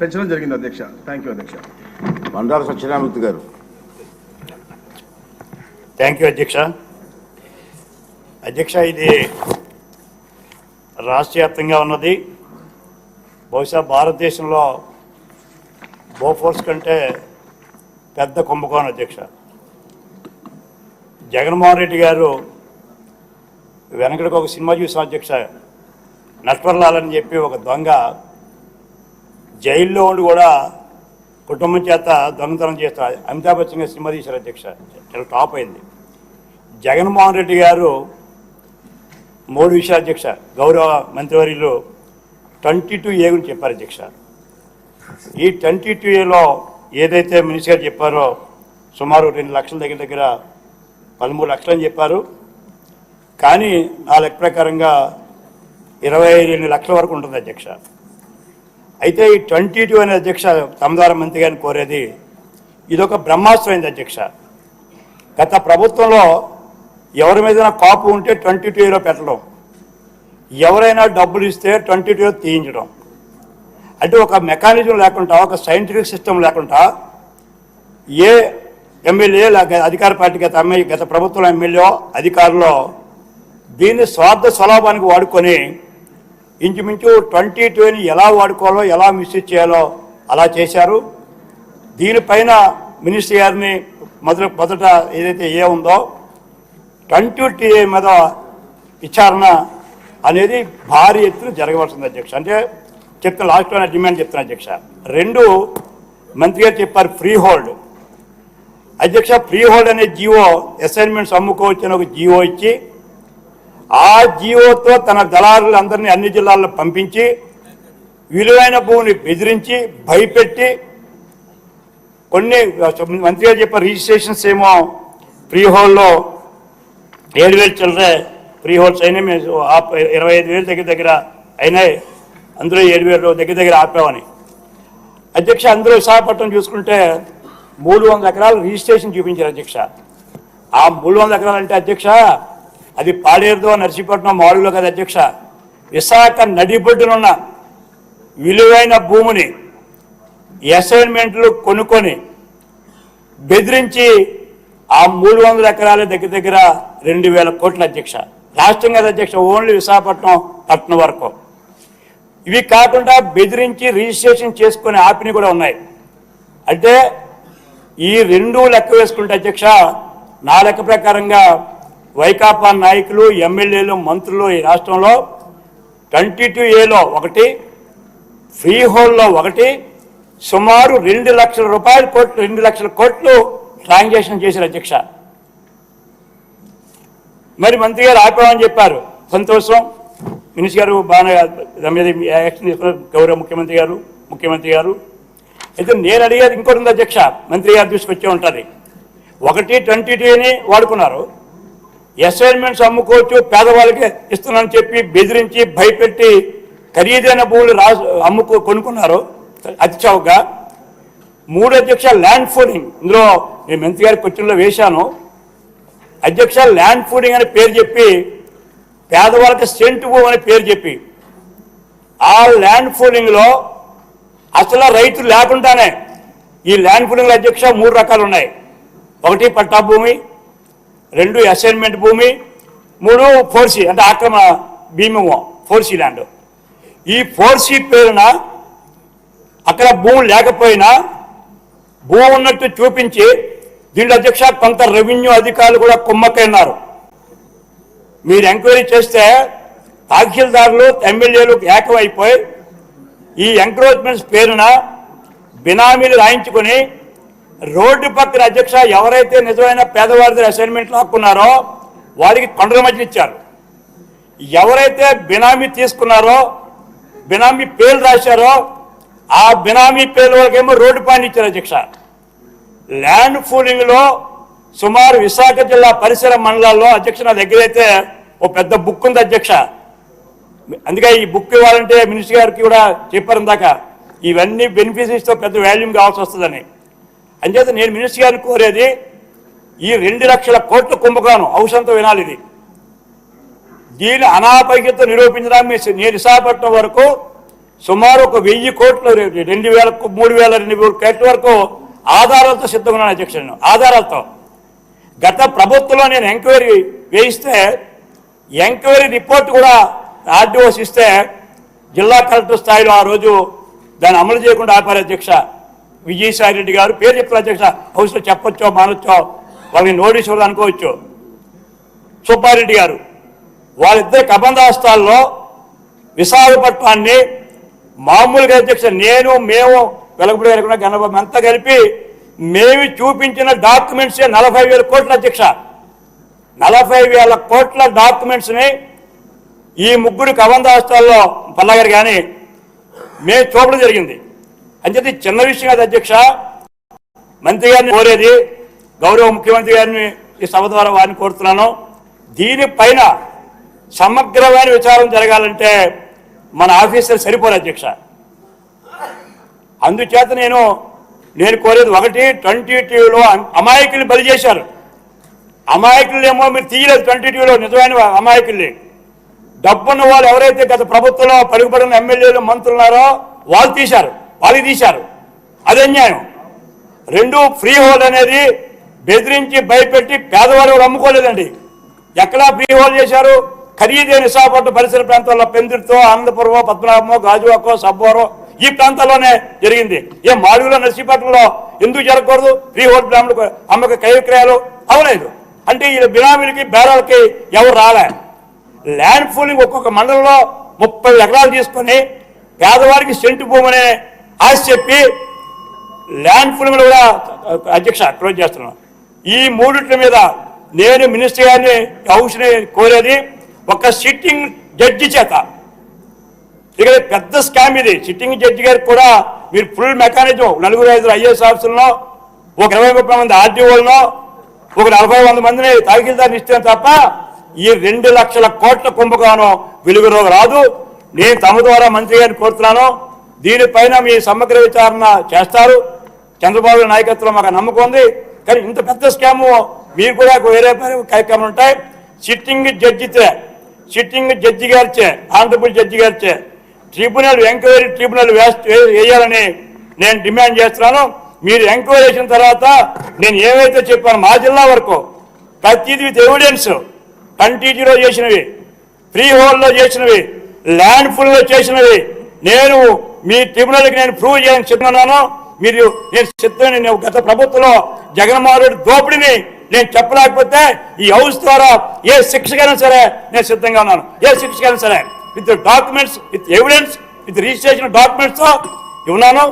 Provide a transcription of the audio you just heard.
పెంచడం జరిగింది అధ్యక్ష. థ్యాంక్ యూ అధ్యక్ష. బండారు సత్యనారాయణమూర్తి గారు. థ్యాంక్ యూ అధ్యక్ష. అధ్యక్ష ఇది రాష్ట్ర వ్యాప్తంగా ఉన్నది. బహుశా భారతదేశంలో బోఫోర్స్ కంటే పెద్ద కుంభకోణం అధ్యక్ష. జగన్మోహన్ రెడ్డి గారు వెనకడికి ఒక సినిమా చూసాం అధ్యక్ష. నట్వర్లాల్ అని చెప్పి ఒక దొంగ జైల్లో ఉండి కూడా కుటుంబం చేత దొంగతనం చేస్తారు. అమితాబ్ బచ్చన్ గారు సినిమా తీశారు అధ్యక్ష. చాలా టాప్ అయింది. జగన్మోహన్ రెడ్డి గారు మూడు విషయాలు అధ్యక్ష. గౌరవ మంత్రివర్యులు ట్వంటీ టూ ఏ గురించి చెప్పారు అధ్యక్ష. ఈ ట్వంటీ టూ ఏలో ఏదైతే మినిస్టర్ గారు చెప్పారో సుమారు రెండు లక్షల దగ్గర దగ్గర పదమూడు లక్షలు అని చెప్పారు. కానీ నా లెక్క ప్రకారంగా ఇరవై రెండు లక్షల వరకు ఉంటుంది అధ్యక్ష. అయితే ఈ ట్వంటీ టూ అనే అధ్యక్ష తమదార మంత్రి గారిని కోరేది ఇదొక బ్రహ్మాస్త్రం అధ్యక్ష. గత ప్రభుత్వంలో ఎవరి మీద కాపు ఉంటే ట్వంటీ టూలో పెట్టడం ఎవరైనా డబ్బులు ఇస్తే ట్వంటీ టూ తీయించడం. అంటే ఒక మెకానిజం లేకుండా ఒక సైంటిఫిక్ సిస్టమ్ లేకుండా ఏ ఎమ్మెల్యే లేక అధికార పార్టీ గత ఎమ్మెల్యే గత ప్రభుత్వం ఎమ్మెల్యే అధికారులు దీన్ని స్వార్థ స్వలాభానికి వాడుకొని ఇంచుమించు ట్వంటీ టూని ఎలా వాడుకోవాలో ఎలా మిస్యూజ్ చేయాలో అలా చేశారు. దీనిపైన మినిస్టర్ గారిని మొదట మొదట ఏదైతే ఏ ఉందో ట్వంటీ టీఏ మీద విచారణ అనేది భారీ ఎత్తున జరగవలసింది అధ్యక్ష. అంటే చెప్తున్న లాస్ట్లో డిమాండ్ చెప్తున్నా అధ్యక్ష. రెండు మంత్రి గారు చెప్పారు ఫ్రీ హోల్డ్. అధ్యక్ష ఫ్రీ హోల్డ్ అనే జీవో అసైన్మెంట్స్ అమ్ముకోవచ్చు అని ఒక జీవో ఇచ్చి ఆ జీవోతో తన దళారులందరినీ అన్ని జిల్లాల్లో పంపించి విలువైన భూమిని బెదిరించి భయపెట్టి కొన్ని మంత్రి గారు చెప్పారు రిజిస్ట్రేషన్స్ ఏమో ఫ్రీ హోల్లో ఏడు వేలు చిల్లరే ఫ్రీ హోల్స్ అయినా మేము ఆప్ ఇరవై ఐదు వేలు దగ్గర దగ్గర అయినాయి. అందులో ఏడు వేలు దగ్గర దగ్గర ఆపామని. అధ్యక్ష అందరూ విశాఖపట్నం చూసుకుంటే మూడు వందల ఎకరాలు రిజిస్ట్రేషన్ చూపించారు అధ్యక్ష. ఆ మూడు వందల ఎకరాలు అంటే అధ్యక్ష అది పాడేరుదో నర్సీపట్నం మాడులో కదా అధ్యక్ష. విశాఖ నడిబొడ్డునున్న విలువైన భూమిని అసైన్మెంట్లు కొనుక్కొని బెదిరించి ఆ మూడు వందల ఎకరాల దగ్గర దగ్గర రెండు వేల కోట్ల అధ్యక్ష. రాష్ట్రం కదా అధ్యక్ష ఓన్లీ విశాఖపట్నం పట్టణం వరకు. ఇవి కాకుండా బెదిరించి రిజిస్ట్రేషన్ చేసుకునే ఆపిని కూడా ఉన్నాయి. అంటే ఈ రెండు లెక్క వేసుకుంటే అధ్యక్ష నా లెక్క ప్రకారంగా వైకాపా నాయకులు ఎమ్మెల్యేలు మంత్రులు ఈ రాష్ట్రంలో ట్వంటీ టూ ఏలో ఒకటి ఫ్రీ హోల్లో ఒకటి సుమారు రెండు లక్షల రూపాయల కోట్లు రెండు లక్షల కోట్లు ట్రాన్సాక్షన్ చేశారు అధ్యక్ష. మరి మంత్రి గారు ఆపామని చెప్పారు. సంతోషం. మినిస్టర్ గారు బాగానే మీద యాక్షన్ తీసుకున్నారు. గౌరవ ముఖ్యమంత్రి గారు ముఖ్యమంత్రి గారు. అయితే నేను అడిగేది ఇంకోటి ఉంది అధ్యక్ష. మంత్రి గారు తీసుకొచ్చే ఉంటుంది. ఒకటి ట్వంటీ టూని వాడుకున్నారు. అసైన్మెంట్స్ అమ్ముకోవచ్చు పేదవాళ్ళకి ఇస్తున్నానని చెప్పి బెదిరించి భయపెట్టి ఖరీదైన భూములు రా అమ్ముకో కొనుక్కున్నారు. అతి చౌకగా. మూడు అధ్యక్ష ల్యాండ్ ఫోడింగ్ ఇందులో నేను మంత్రి గారి క్వశ్చన్లో వేశాను. అధ్యక్ష ల్యాండ్ ఫోడింగ్ అనే పేరు చెప్పి పేదవాళ్ళకి సెంటు భూమి అనే పేరు చెప్పి. ఆ ల్యాండ్ ఫోడింగ్లో అసలు రైతు లేకుండానే ఈ ల్యాండ్ ఫోడింగ్ అధ్యక్ష మూడు రకాలు ఉన్నాయి. ఒకటి పట్టా భూమి రెండు అసైన్మెంట్ భూమి మూడు ఫోర్సీ అంటే ఆక్రమ భీమము ఫోర్సీ ల్యాండ్ ఈ ఫోర్సీ పేరున అక్కడ భూమి లేకపోయినా భూమి ఉన్నట్టు చూపించి దీని అధ్యక్ష కొంత రెవెన్యూ అధికారులు కూడా కుమ్మకైనారు మీరు ఎంక్వైరీ చేస్తే తహసీల్దారులు ఎమ్మెల్యేలు ఏకమైపోయి ఈ ఎంక్రోచ్మెంట్స్ పేరున బినామీలు రాయించుకొని రోడ్డు పక్కన అధ్యక్ష ఎవరైతే నిజమైన పేదవారి అసైన్మెంట్లు హక్కున్నారో వారికి కొండల మధ్య ఇచ్చారు. ఎవరైతే బినామీ తీసుకున్నారో బినామీ పేర్లు రాశారో ఆ బినామీ పేర్ల వాళ్ళకేమో రోడ్డు పాయింట్ ఇచ్చారు అధ్యక్ష. ల్యాండ్ పూలింగ్లో సుమారు విశాఖ జిల్లా పరిసర మండలాల్లో అధ్యక్ష నా దగ్గర అయితే ఓ పెద్ద బుక్ ఉంది అధ్యక్ష. అందుకే ఈ బుక్ ఇవ్వాలంటే మినిస్టర్ గారికి కూడా చెప్పారు ఇందాక. ఇవన్నీ బెనిఫిషరీస్తో పెద్ద వాల్యూమ్ కావాల్సి వస్తుందని. అంచేత నేను మినిస్టర్ గారిని కోరేది ఈ రెండు లక్షల కోట్ల కుంభకోణం అవసరంతో వినాలి ఇది. దీని అనాపైక్యత నిరూపించడానికి నేను విశాఖపట్నం వరకు సుమారు ఒక వెయ్యి కోట్లు రెండు వేల మూడు వేల రెండు వేల కోట్ల వరకు ఆధారాలతో సిద్ధంగా ఉన్నాను ఆధారాలతో. గత ప్రభుత్వంలో నేను ఎంక్వైరీ వేయిస్తే ఎంక్వైరీ రిపోర్ట్ కూడా ఆర్డీఓస్ ఇస్తే జిల్లా కలెక్టర్ స్థాయిలో ఆ రోజు దాన్ని అమలు చేయకుండా ఆపారు అధ్యక్ష. విజయసాయి రెడ్డి గారు పేరు చెప్తారు అధ్యక్ష హౌస్లో చెప్పొచ్చో మానొచ్చో వాళ్ళకి నోటీస్ ఇవ్వాలి అనుకోవచ్చు. సుబ్బారెడ్డి గారు వాళ్ళిద్దరు కబంధాస్తాల్లో విశాఖపట్నాన్ని మామూలుగా అధ్యక్ష నేను మేము వెలగపూడి గారు గణబాబు అంతా కలిపి మేము చూపించిన డాక్యుమెంట్సే నలభై వేల కోట్ల అధ్యక్ష. నలభై వేల కోట్ల డాక్యుమెంట్స్ని ఈ ముగ్గురు కబంధాస్తాల్లో పల్లగారు కానీ మేము చూపడం జరిగింది. అంచేది చిన్న విషయం కాదు అధ్యక్ష. మంత్రి గారిని కోరేది గౌరవ ముఖ్యమంత్రి గారిని ఈ సభ ద్వారా వారిని కోరుతున్నాను. దీనిపైన సమగ్రమైన విచారం జరగాలంటే మన ఆఫీసర్ సరిపోరు అధ్యక్ష. అందుచేత నేను నేను కోరేది ఒకటి ట్వంటీ టీవీలో అమాయకుల్ని బలి చేశారు. అమాయకులు ఏమో మీరు తీయలేదు ట్వంటీ టీవీలో నిజమైన అమాయకుల్ని. డబ్బున్న వాళ్ళు ఎవరైతే గత ప్రభుత్వంలో పలుకుబడిన ఎమ్మెల్యేలు మంత్రులు ఉన్నారో వాళ్ళు తీశారు. వాళ్ళకి తీశారు. అది అన్యాయం రెండు ఫ్రీ హోల్డ్ అనేది బెదిరించి భయపెట్టి పేదవాడు ఎవరు అమ్ముకోలేదండి. ఎక్కడా ఫ్రీ హోల్డ్ చేశారు? ఖరీదైన విశాఖపట్నం పరిసర ప్రాంతాల్లో పెందుర్తో అనంతపురమో పద్మనాభమో గాజువాకో సబ్బోరో ఈ ప్రాంతాల్లోనే జరిగింది. ఏ మాడుగులో నర్సీపట్నంలో ఎందుకు జరగకూడదు? ఫ్రీ హోల్డ్ బ్రాహ్మణులకు అమ్మక కై విక్రయాలు అవలేదు. అంటే ఈ బినామీలకి బేరాలకి ఎవరు రాలే. ల్యాండ్ ఫూలింగ్ ఒక్కొక్క మండలంలో ముప్పై ఎకరాలు తీసుకొని పేదవారికి సెంటు భూమి అనే ఆశ చెప్పి ల్యాండ్ పూలింగ్ కూడా అధ్యక్ష క్లోజ్ చేస్తున్నాం. ఈ మూడిట్ల మీద నేను మినిస్టర్ గారిని హౌస్ని కోరేది ఒక సిట్టింగ్ జడ్జి చేత. ఇక్కడ పెద్ద స్కామ్ ఇది. సిట్టింగ్ జడ్జి గారికి కూడా మీరు ఫుల్ మెకానిజం. నలుగురు ఐదు ఐఏఎస్ ఆఫీసుల్లో ఒక ఇరవై ముప్పై మంది ఆర్డీఓలను ఒక నలభై వంద మందిని తహసీల్దార్ని ఇస్తే తప్ప ఈ రెండు లక్షల కోట్ల కుంభకోణం వెలుగులో రాదు. నేను తమ ద్వారా మంత్రి గారిని కోరుతున్నాను. దీనిపైన మీ సమగ్ర విచారణ చేస్తారు. చంద్రబాబు నాయకత్వం మాకు నమ్మకం ఉంది. కానీ ఇంత పెద్ద స్కాము మీరు కూడా వేరే కార్యక్రమాలు ఉంటాయి. సిట్టింగ్ జడ్జితే సిట్టింగ్ జడ్జి గారిచే ఆనరబుల్ జడ్జి గారిచే ట్రిబ్యునల్ ఎంక్వైరీ ట్రిబ్యునల్ వేస్ట్ వేయాలని నేను డిమాండ్ చేస్తున్నాను. మీరు ఎంక్వైరీ చేసిన తర్వాత నేను ఏవైతే చెప్పాను మా జిల్లా వరకు ప్రతిదీ విత్ ఎవిడెన్స్ కంటీటీలో చేసినవి. ఫ్రీ హోల్డ్లో చేసినవి. ల్యాండ్ ఫుల్లో చేసినవి. నేను మీ ట్రిబ్యునల్కి నేను ప్రూవ్ చేయని చెప్తున్నాను. మీరు నేను చెప్తాను నేను గత ప్రభుత్వంలో జగన్మోహన్ రెడ్డి దోపిడిని నేను చెప్పలేకపోతే ఈ హౌస్ ద్వారా ఏ శిక్షకైనా సరే నేను సిద్ధంగా ఉన్నాను. ఏ శిక్షకైనా సరే. With documents with evidence with registration డాక్యుమెంట్స్తో ఉన్నాను